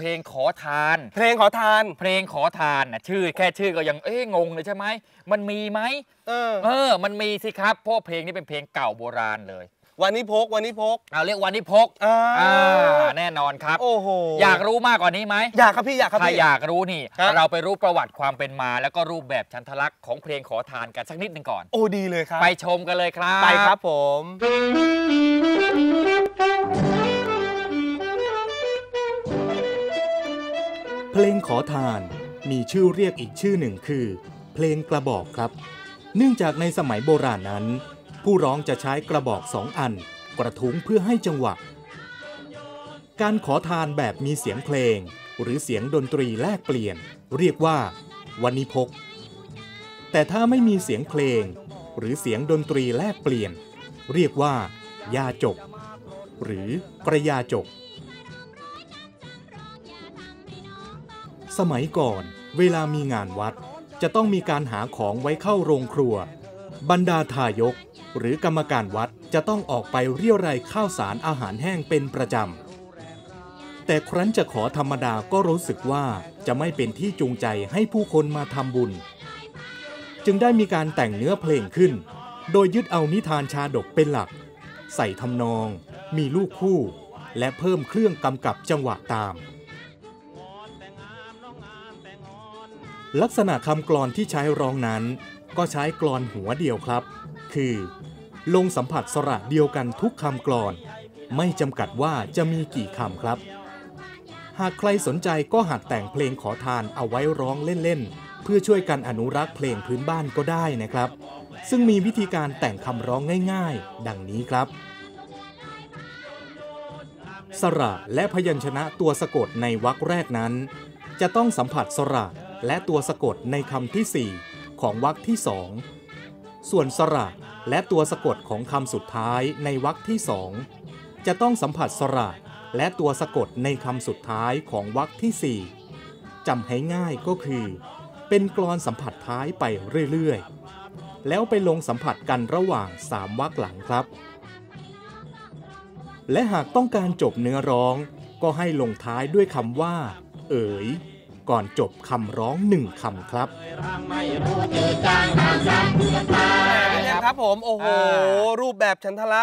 เพลงขอทาน เพลงขอทาน เพลงขอทานนะชื่อแค่ชื่อก็ยังเอ๊ะงงเลยใช่ไหมมันมีไหมเออเออ มันมีสิครับเพราะเพลงนี้เป็นเพลงเก่าโบราณเลย วันนี้พกวันนี้พกเอาเรียกวันนี้พกอ่าอ่าแน่นอนครับ โอ้โหอยากรู้มากกว่านี้ไหมอยากครับพี่อยากครับถ้าพี่ อยากรู้นี่ ครับ เราไปรู้ประวัติความเป็นมา แล้วก็รูปแบบชันทลักษณ์ของเพลงขอทานกันสักนิดหนึ่งก่อน โอ้ดีเลยครับ ไปชมกันเลยครับ ไปครับผม เพลงขอทานมีชื่อเรียกอีกชื่อหนึ่งคือ เพลงกระบอกครับ เนื่องจากในสมัยโบราณนั้น ผู้ร้องจะใช้กระบอกสองอัน กระทุ้งเพื่อให้จังหวะ การขอทานแบบมีเสียงเพลง หรือเสียงดนตรีแลกเปลี่ยน เรียกว่าวันิพก แต่ถ้าไม่มีเสียงเพลง หรือเสียงดนตรีแลกเปลี่ยน เรียกว่า ยาจก หรือประยาจก สมัยก่อน เวลามีงานวัด จะต้องมีการหาของไว้เข้าโรงครัว บรรดาทายก หรือกรรมการวัดจะต้องออกไปเรียรายข้าวสารอาหารแห้งเป็นประจำ แต่ครั้นจะขอธรรมดาก็รู้สึกว่าจะไม่เป็นที่จูงใจให้ผู้คนมาทำบุญ จึงได้มีการแต่งเนื้อเพลงขึ้น โดยยึดเอานิทานชาดกเป็นหลัก ใส่ทำนอง มีลูกคู่ และเพิ่มเครื่องกำกับจังหวะตาม ลักษณะคำกลอนที่ใช้ร้องนั้น ก็ใช้กลอนหัวเดียวครับ คือ ลงสัมผัสสระเดียวกันทุกคำกลอน ไม่จำกัดว่าจะมีกี่คำครับ หากใครสนใจก็หัดแต่งเพลงขอทานเอาไว้ร้องเล่นๆ เพื่อช่วยกันอนุรักษ์เพลงพื้นบ้านก็ได้นะครับ ซึ่งมีวิธีการแต่งคำร้องง่ายๆ ดังนี้ครับสระและพยัญชนะตัวสะกดในวรรคแรกนั้น จะต้องสัมผัสสระ และตัวสะกดในคำที่ 4 ของวรรคที่สองส่วนสระและตัวสะกดของคำสุดท้ายในวรรคที่สองจะต้องสัมผัสสระและตัวสะกดในคำสุดท้ายของวรรคที่ 4จำให้ง่ายก็คือ เป็นกลอนสัมผัสท้ายไปเรื่อยๆ แล้วไปลงสัมผัสกันระหว่างสามวรรคหลังครับ และหากต้องการจบเนื้อร้อง ก็ให้ลงท้ายด้วยคำว่า เอ๋ย ก่อนจบคำร้องหนึ่งคำครับเป็นไงครับผม โอ้โหอ่ารูปแบบฉันทละ